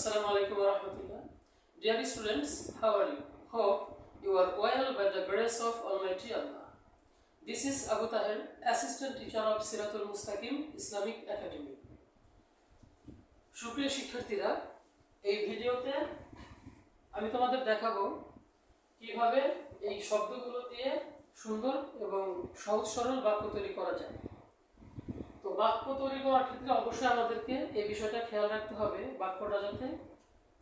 Assalamu alaikum wa rahmatullah. Dear students, how are you? Hope you are well by the grace of Almighty Allah. This is Abu Tahir, Assistant Teacher of Siratul Mustaqim Islamic Academy. সুপ্রিয় শিক্ষার্থীরা এই ভিডিওতে আমি তোমাদের দেখাবো কীভাবে এই শব্দগুলো দিয়ে সুন্দর এবং সহজ সরল বাক্য তৈরি করা যায় বাক্য তৈরি করার ক্ষেত্রে অবশ্যই আমাদেরকে এই বিষয়টা খেয়াল রাখতে হবে, বাক্যটা যাতে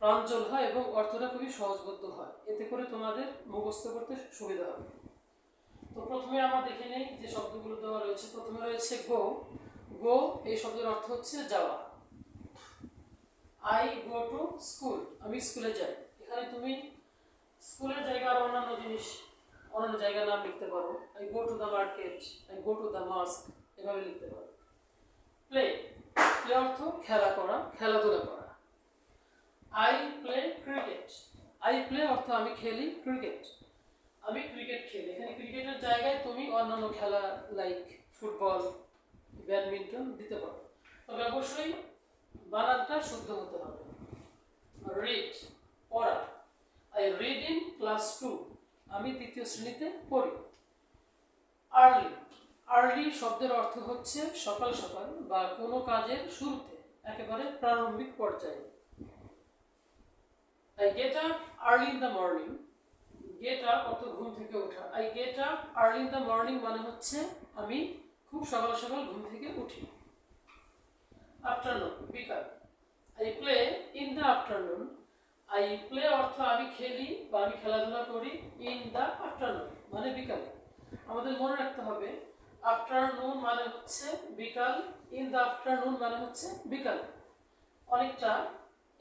প্রাঞ্জল হয় এবং অর্থটা খুবই সহজবোধ্য হয়। এতে করে তোমাদের মুখস্থ করতে সুবিধা হবে। তো প্রথমে আমরা দেখে নেই যে শব্দগুলো দেওয়া রয়েছে। প্রথমে রয়েছে গো। গো, এই শব্দের অর্থ হচ্ছে যাওয়া। আই গো টু স্কুল আমি স্কুলে যাই। এখানে তুমি স্কুলের জায়গা আর অন্যান্য জিনিস, অন্যান্য জায়গার নাম লিখতে পারো। I go to the market I go to the mask এভাবে লিখতে পারো। প্লে প্লে অর্থ খেলা করা, খেলাধুলা করা। I play cricket I play অর্থ আমি খেলি ক্রিকেট আমি ক্রিকেট খেলি। এখানে ক্রিকেটের জায়গায় তুমি অন্যান্য খেলা লাইক ফুটবল ব্যাডমিন্টন দিতে পারো। তবে অবশ্যই বানানটা শুদ্ধ হতে হবে। রিড পড়া। I read in class two আমি দ্বিতীয় শ্রেণীতে পড়ি। আর্লি আর্লি শব্দের অর্থ হচ্ছে সকাল সকাল বা কোনো কাজের শুরুতে, একেবারে প্রারম্ভিক পর্যায়ে। I get up early in the morning get up অর্থ ঘুম থেকে ওঠা। I get up early in the morning মানে হচ্ছে আমি খুব সকাল সকাল ঘুম থেকে উঠি। আফটারনুন বিকাল। I play in the afternoon I play অর্থ আমি খেলি বা আমি খেলাধুলা করি ইন দ্য আফটারনুন মানে বিকালে। আমাদের মনে রাখতে হবে আফটারনুন মানে হচ্ছে বিকাল ইন দ্য আফটারনুন মানে হচ্ছে বিকাল। অনেকটা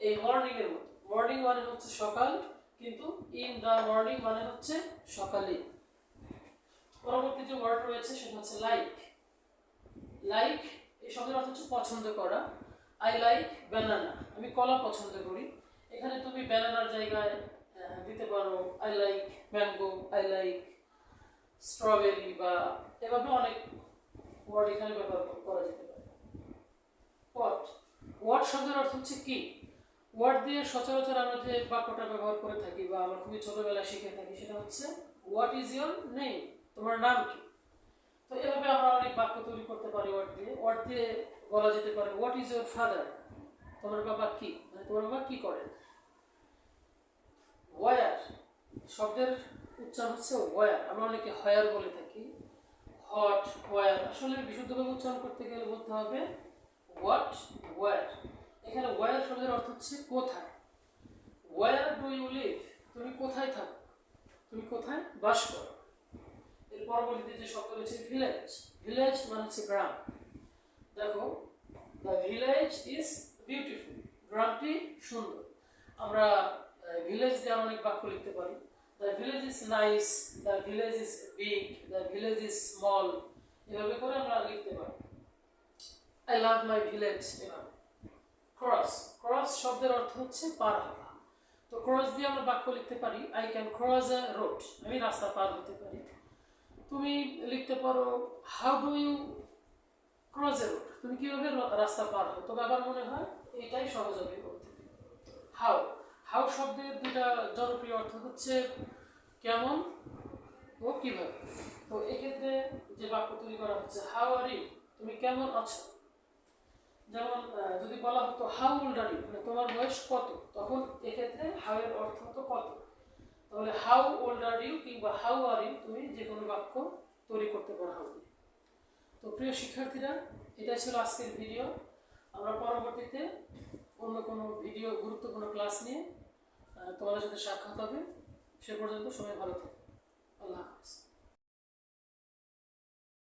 এই মর্নিং এর মতো। মর্নিং মানে হচ্ছে সকাল, কিন্তু ইন দ্য মর্নিং মানে হচ্ছে সকালে। পরবর্তী যে ওয়ার্ড রয়েছে সেটা হচ্ছে লাইক লাইক এই শব্দের অর্থ হচ্ছে পছন্দ করা। আই লাইক ব্যানানা আমি কলা পছন্দ করি। এখানে তুমি ব্যানানার জায়গায় দিতে পারো। I like mango I like strawberry বা এভাবে অনেক ওয়ার্ড এখানে ব্যবহার করা যেতে পারে। হোয়াট হোয়াট শব্দের অর্থ হচ্ছে কি? ওয়ার্ড দিয়ে সচরাচর আমরা যে বাক্যটা ব্যবহার করে থাকি বা আমরা খুবই ছোটবেলায় শিখে থাকি সেটা হচ্ছে হোয়াট ইজ ইয়োর নেম তোমার নাম কি? তো এভাবে আমরা অনেক বাক্য তৈরি করতে পারি ওয়ার্ড দিয়ে। ওয়ার্ড দিয়ে বলা যেতে পারে হোয়াট ইজ ইয়োর ফাদার তোমার বাবা কি? মানে তোমার বাবা কি করেন ওয়ার শব্দের উচ্চারণ হচ্ছে ওয়ার আমরা অনেকে হয়ার বলে থাকি। হট ওয়ার আসলে বিশুদ্ধভাবে উচ্চারণ করতে গেলে বলতে হবে হোয়াট ওয়ার এখানে ওয়ার শব্দের অর্থ হচ্ছে কোথায়। ওয়ার ডু ইউ লিভ তুমি কোথায় থাকো? তুমি কোথায় বাস করো? এর পরবর্তীতে যে শব্দ রয়েছে ভিলেজ ভিলেজ মানে হচ্ছে গ্রাম। দেখো দ্য ভিলেজ ইজ বিউটিফুল গ্রামটি সুন্দর। আমরা ভিলেজ দিয়ে অনেক বাক্য লিখতে পারি। The village is nice the village is big the village is small এভাবে করে আমরা লিখতে পারি। আই লাভ মাই ভিলেজ এভাবে ক্রস ক্রস শব্দের অর্থ হচ্ছে পার হওয়া। তো ক্রস দিয়ে আমরা বাক্য লিখতে পারি I can cross a road আমি রাস্তা পার হতে পারি। তুমি লিখতে পারো how do you cross a road তুমি কীভাবে রাস্তা পার হও তবে আবার মনে হয় এটাই সহজ হবে করতে হাউ হাউ শব্দের দুটা জনপ্রিয় অর্থ হচ্ছে কেমন ও কীভাবে? তো এক্ষেত্রে যে বাক্য তৈরি করা হচ্ছে, হাউ আর ইউ? তুমি কেমন আছো? যেমন যদি বলা হতো, হাউ ওল্ড আর ইউ? মানে তোমার বয়স কত? তখন এক্ষেত্রে হাউ এর অর্থ হতো কত? তাহলে হাউ ওল্ড আর ইউ কিংবা হাউ আর ইউ তুমি যে কোনো বাক্য তৈরি করতে পারো হাউ তো প্রিয় শিক্ষার্থীরা, এটাই ছিল আজকের ভিডিও। আমরা পরবর্তীতে অন্য কোনো ভিডিও, গুরুত্বপূর্ণ ক্লাস নিয়ে তোমাদের সাথে সাক্ষাৎ হবে। সে পর্যন্ত সবাই ভালো থাকবে আল্লাহ হাফিজ।